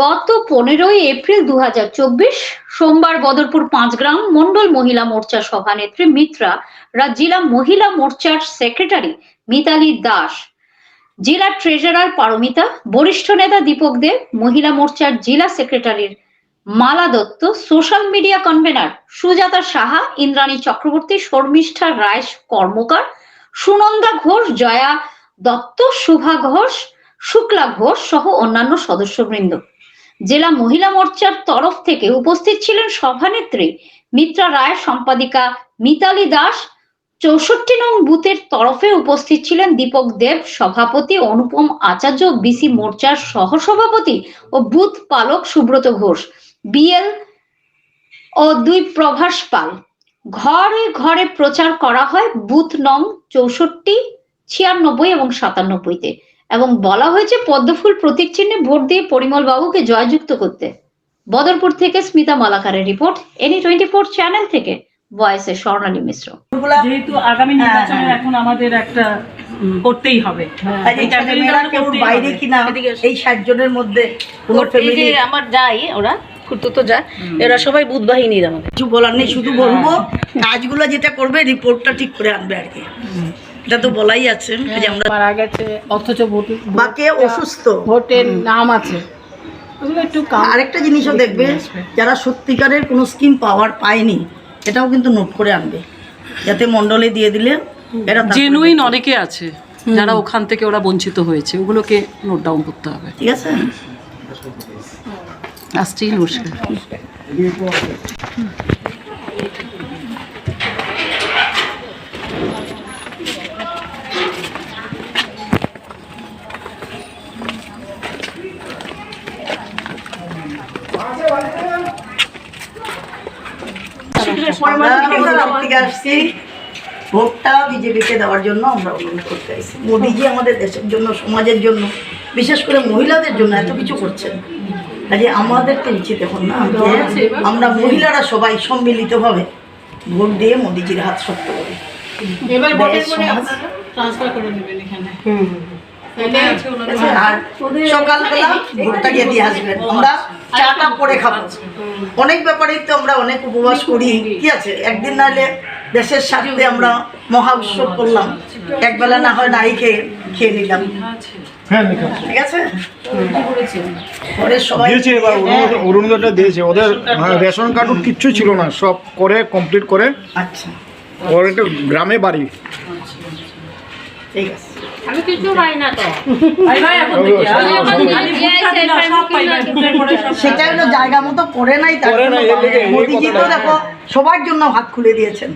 গত পনেরোই এপ্রিল দু হাজার চব্বিশ সোমবার বদরপুর পাঁচগ্রাম মন্ডল মহিলা মোর্চা সভানেত্রী মিত্রা রা জেলা মহিলা মোর্চার সেক্রেটারি মিতালি দাস, জেলা ট্রেজারার পারমিতা, বরিষ্ঠ নেতা দীপক দেব মহিলা মোর্চার জেলা সেক্রেটারির Mala Dutta, social media convener Sujata Saha, Indrani Chakraborty, Sharmishtha Roy Karmakar, Sunanda Ghosh, Jaya Dutta, Shubha Ghosh, Shukla Ghosh সহ অন্যান্য সদস্যবৃন্দ। জেলা মহিলা মোর্চার তরফ থেকে উপস্থিত ছিলেন সভানেত্রী মিত্রা রায়, সম্পাদিকা মিতালি দাস। চৌষট্টি নং বুথের তরফে উপস্থিত ছিলেন দীপক দেব, সভাপতি অনুপম আচার্য, বিসি মোর্চার সহসভাপতি ও বুথ পালক সুব্রত ঘোষ, বিএল ও দুই প্রভাস পাল। ঘরে ঘরে প্রচার করা হয় বুথ নং চৌষট্টি, ছিয়ানব্বই এবং সাতানব্বইতে। এবং বলা হয়েছে পদ্মফুল প্রতীক চিহ্নে ভোট দিয়ে পরিমল বাবুকে জয়যুক্ত করতে। বদরপুর থেকে স্মিতা মালাকারের report any twenty four channel থেকে ভয়েসে স্বর্ণালী মিশ্র। যেহেতু আগামী হ্যাঁ, নির্বাচনে হ্যাঁ। এখন আমাদের একটা করতেই হবে। করতেই বাইরে কিনা এই ষাট জনের মধ্যে আমার যাই ওরা খুঁড়তো তো যা এরা সবাই বুধ বাহিনীর আমাদের। কিছু বলার নেই শুধু বলব কাজগুলো যেটা করবে রিপোর্টটা ঠিক করে আনবে আর কি। এটা তো বলাই আছে যে আমরা মারা গেছে অথচ ভোট বা কে অসুস্থ? ভোটের নাম আছে। একটু আরেকটা জিনিসও দেখবে যারা সত্যিকারের কোনো স্কিম পাওয়ার পায়নি এটাও কিন্তু নোট করে আনবে। যাতে মণ্ডলে দিয়ে দিলে এরা জেনুইন অনেকে আছে যারা ওখান থেকে ওরা বঞ্চিত হয়েছে ওগুলোকে নোট ডাউন করতে হবে। ঠিক আছে? আসছি নমস্কার আমরা অনুরোধ থেকে আসছি। ভোটটা বিজেপিকে দেওয়ার জন্য আমরা অনুরোধ করতে আসছি মোদিজি আমাদের দেশের জন্য সমাজের জন্য বিশেষ করে মহিলাদের জন্য এত কিছু করছেন। কাজে আমাদেরকে উচিত এখন না আমরা মহিলারা সবাই সম্মিলিতভাবে ভোট দিয়ে মোদিজির হাত শক্ত করি। এবার ভোটের পরে ট্রান্সফার করে নেবেন এখানে। ঠিক আর সকালবেলা ভোটটা গিয়ে দিয়ে আসবেন। আমরা চাটা পরে খাব। অনেক ব্যাপারেই তো আমরা অনেক উপবাস করি। কি আছে? একদিন নাহলে দেশের স্বার্থে আমরা মহা উৎসব করলাম। একবেলা না হয় নাই খেয়ে খেয়ে নিলাম। ঠিক আছে? পরে সবাই দিয়েছে এবার অরুণোদয়টা দিয়েছে। ওদের হ্যাঁ, রেশন কার্ড কিচ্ছু ছিল না। সব করে কমপ্লিট করে। আচ্ছা। ওর একটা গ্রামে বাড়ি। ঠিক আছে। আমি কিছু পাই না তো। সেটা হলো জায়গা মতো পরে নাই তার জন্য মোদিজি তো দেখো সবার জন্য হাত খুলে দিয়েছেন।